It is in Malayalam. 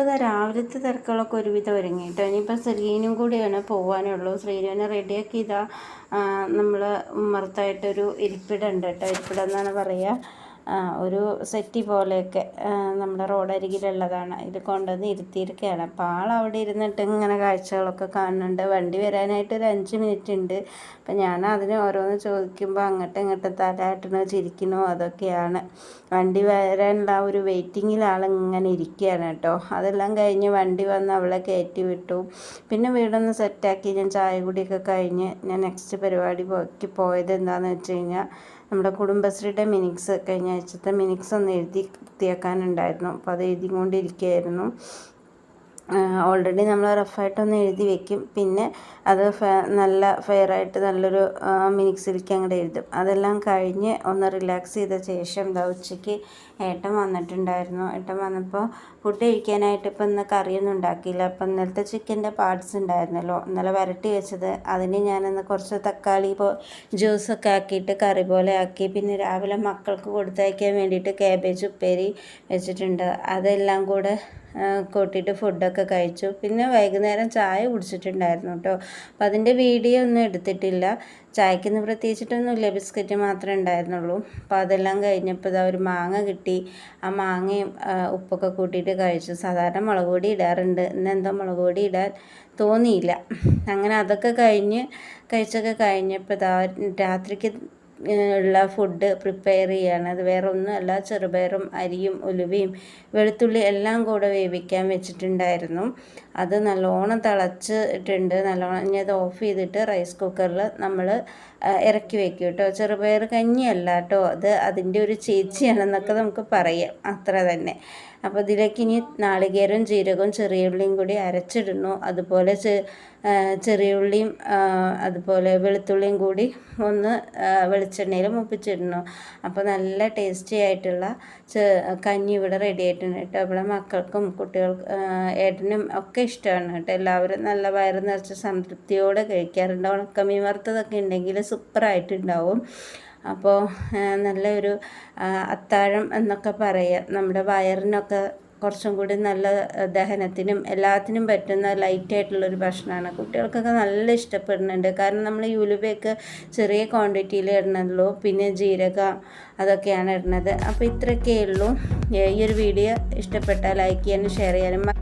ഇതാ രാവിലത്തെ തിരക്കുകളൊക്കെ ഒരുവിധം ഒരുങ്ങി കേട്ടോ ഇനിയിപ്പോൾ ശ്രീനും കൂടിയാണ് പോകാനുള്ളൂ ശ്രീനുവിനെ റെഡിയാക്കി ഇതാ നമ്മൾ ഇരിപ്പിടം ഉണ്ട് കേട്ടോ ഇരിപ്പിടം എന്നാണ് പറയുക ഒരു സെറ്റി പോലെയൊക്കെ നമ്മുടെ റോഡരികിലുള്ളതാണ്. ഇത് കൊണ്ടുവന്ന് ഇരുത്തിയിരിക്കുകയാണ്. അപ്പോൾ ആൾ അവിടെ ഇരുന്നിട്ട് ഇങ്ങനെ കാഴ്ചകളൊക്കെ കാണുന്നുണ്ട്. വണ്ടി വരാനായിട്ട് ഒരു അഞ്ച് മിനിറ്റ് ഉണ്ട്. അപ്പം ഞാൻ അതിന് ഓരോന്ന് ചോദിക്കുമ്പോൾ അങ്ങോട്ടും ഇങ്ങോട്ടും തലയാട്ടണോ ചിരിക്കണോ അതൊക്കെയാണ്. വണ്ടി വരാനുള്ള ആ ഒരു വെയിറ്റിങ്ങിൽ ഇങ്ങനെ ഇരിക്കുകയാണ് കേട്ടോ. അതെല്ലാം കഴിഞ്ഞ് വണ്ടി വന്ന് അവളെ കയറ്റി വിട്ടു. പിന്നെ വീടൊന്ന് സെറ്റാക്കി ഞാൻ ചായ കുടിയൊക്കെ കഴിഞ്ഞ് ഞാൻ നെക്സ്റ്റ് പരിപാടി പോക്കി പോയത് എന്താണെന്ന് വെച്ച് കഴിഞ്ഞാൽ നമ്മുടെ കുടുംബശ്രീയുടെ മിനിക്സ് കഴിഞ്ഞ ആഴ്ചത്തെ മിനിക്സ് ഒന്ന് എഴുതി വൃത്തിയാക്കാനുണ്ടായിരുന്നു. അപ്പോൾ അത് എഴുതിക്കൊണ്ടിരിക്കുകയായിരുന്നു. ഓൾറെഡി നമ്മൾ റഫായിട്ടൊന്ന് എഴുതി വെക്കും. പിന്നെ അത് നല്ല ഫെയറായിട്ട് നല്ലൊരു മിനിക്സിലേക്ക് അങ്ങോട്ട് എഴുതും. അതെല്ലാം കഴിഞ്ഞ് ഒന്ന് റിലാക്സ് ചെയ്ത ശേഷം എന്താ ഉച്ചയ്ക്ക് ഏട്ടൻ വന്നിട്ടുണ്ടായിരുന്നു. ഏട്ടൻ വന്നപ്പോൾ ഫുഡ് കഴിക്കാനായിട്ട് ഇപ്പം ഇന്ന് കറിയൊന്നും ഉണ്ടാക്കിയില്ല. അപ്പം ഇന്നലത്തെ ചിക്കന്റെ പാർട്സ് ഉണ്ടായിരുന്നല്ലോ. ഇന്നലെ വരട്ടി വെച്ചത്. അതിന് ഞാനിന്ന് കുറച്ച് തക്കാളി പോ ജ്യൂസൊക്കെ ആക്കിയിട്ട് കറി പോലെ ആക്കി. പിന്നെ രാവിലെ മക്കൾക്ക് കൊടുത്തയക്കാൻ വേണ്ടിയിട്ട് കാബേജ് ഉപ്പേരി വെച്ചിട്ടുണ്ട്. അതെല്ലാം കൂടെ കൂട്ടിയിട്ട് ഫുഡൊക്കെ കഴിച്ചു. പിന്നെ വൈകുന്നേരം ചായ കുടിച്ചിട്ടുണ്ടായിരുന്നു കേട്ടോ. അപ്പോൾ അതിന്റെ വീഡിയോ ഒന്നും എടുത്തിട്ടില്ല. ചായക്കൊന്നും പ്രത്യേകിച്ചിട്ടൊന്നുമില്ല. ബിസ്ക്കറ്റ് മാത്രമേ ഉണ്ടായിരുന്നുള്ളൂ. അപ്പോൾ അതെല്ലാം കഴിഞ്ഞപ്പോൾ ഇതാ ഒരു മാങ്ങ കിട്ടി. ആ മാങ്ങയും ഉപ്പൊക്കെ കൂട്ടിയിട്ട് കഴിച്ചു. സാധാരണ മുളക് പൊടി ഇടാറുണ്ട്. ഇന്ന് എന്തോ മുളക് പൊടി ഇടാൻ തോന്നിയില്ല. അങ്ങനെ അതൊക്കെ കഴിഞ്ഞ് കഴിച്ചൊക്കെ കഴിഞ്ഞപ്പോൾ ഇതാ രാത്രിക്ക് ഉള്ള ഫുഡ് പ്രിപ്പയർ ചെയ്യാണ്. അത് വേറെ ഒന്നുമല്ല ചെറുപയറും അരിയും ഉലുവയും വെളുത്തുള്ളി എല്ലാം കൂടെ വേവിക്കാൻ വെച്ചിട്ടുണ്ടായിരുന്നു. അത് നല്ലോണം തിളച്ചിട്ടുണ്ട്. നല്ലോണം ഇനി അത് ഓഫ് ചെയ്തിട്ട് റൈസ് കുക്കറിൽ നമ്മൾ ഇറക്കി വെക്കും കേട്ടോ ചെറുപയർ കഞ്ഞിയല്ല കേട്ടോ അത് അതിന്റെ ഒരു ചേച്ചിയാണെന്നൊക്കെ നമുക്ക് പറയാം. അത്ര തന്നെ. അപ്പോൾ ഇതിലേക്ക് ഇനി നാളികേരവും ജീരകവും ചെറിയ ഉള്ളിയും കൂടി അരച്ചിടുന്നു. അതുപോലെ ചെ ചെറിയ ഉള്ളിയും അതുപോലെ വെളുത്തുള്ളിയും കൂടി ഒന്ന് വെളിച്ചെണ്ണയിൽ മുപ്പിച്ചിടുന്നു. അപ്പോൾ നല്ല ടേസ്റ്റി ആയിട്ടുള്ള കഞ്ഞി ഇവിടെ റെഡി ആയിട്ടുണ്ട് കേട്ടോ ഇവിടെ മക്കൾക്കും കുട്ടികൾക്കും ഏട്ടനും ഒക്കെ ഇഷ്ടമാണ് കേട്ടോ എല്ലാവരും നല്ല വയറ് നിറച്ച് സംതൃപ്തിയോടെ കഴിക്കാറുണ്ട്. ഉണക്കമീൻ വറുത്തതൊക്കെ ഉണ്ടെങ്കിൽ സൂപ്പറായിട്ടുണ്ടാവും. അപ്പോൾ നല്ലൊരു അത്താഴം എന്നൊക്കെ പറയാം. നമ്മുടെ വയറിനൊക്കെ കുറച്ചും കൂടി നല്ല ദഹനത്തിനും എല്ലാത്തിനും പറ്റുന്ന ലൈറ്റ് ലൈറ്റായിട്ടുള്ളൊരു ഭക്ഷണമാണ്. കുട്ടികൾക്കൊക്കെ നല്ല ഇഷ്ടപ്പെടുന്നുണ്ട്. കാരണം നമ്മൾ ഈ ഉലുവയൊക്കെ ചെറിയ ക്വാണ്ടിറ്റിയിൽ ഇടണമല്ലോ പിന്നെ ജീരക അതൊക്കെയാണ് ഇടുന്നത് അപ്പോൾ ഇത്രയൊക്കെ ഉള്ളൂ. ഈ ഒരു വീഡിയോ ഇഷ്ടപ്പെട്ടാൽ ലൈക്ക് ചെയ്യാനും ഷെയർ ചെയ്യാനും